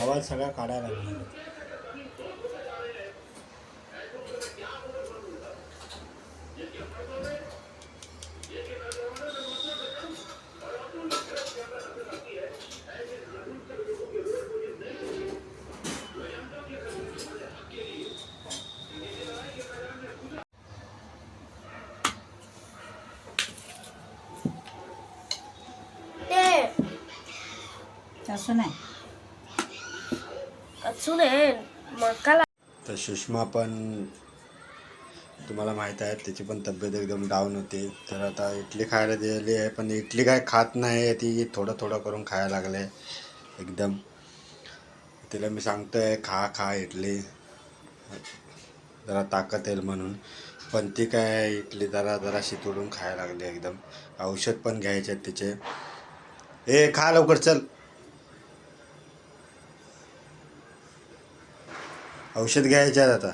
आवाज सगळा काढायला लागला. ते तर सुषमा पण तुम्हाला माहीत आहे त्याची पण तब्येत एकदम डाऊन होती. तर आता इडली खायला दिलेली आहे पण इडली काय खात नाही ती थोडं थोडं करून खायला लागले एकदम. तिला मी सांगतोय खा खा इडली. जरा ताकद येईल म्हणून. पण ती काय इडली जरा जरा शितोडून खायला लागली एकदम. औषध पण घ्यायचे आहेत तिचे. ए खा लवकर चल. औषध घ्यायच्यात आता.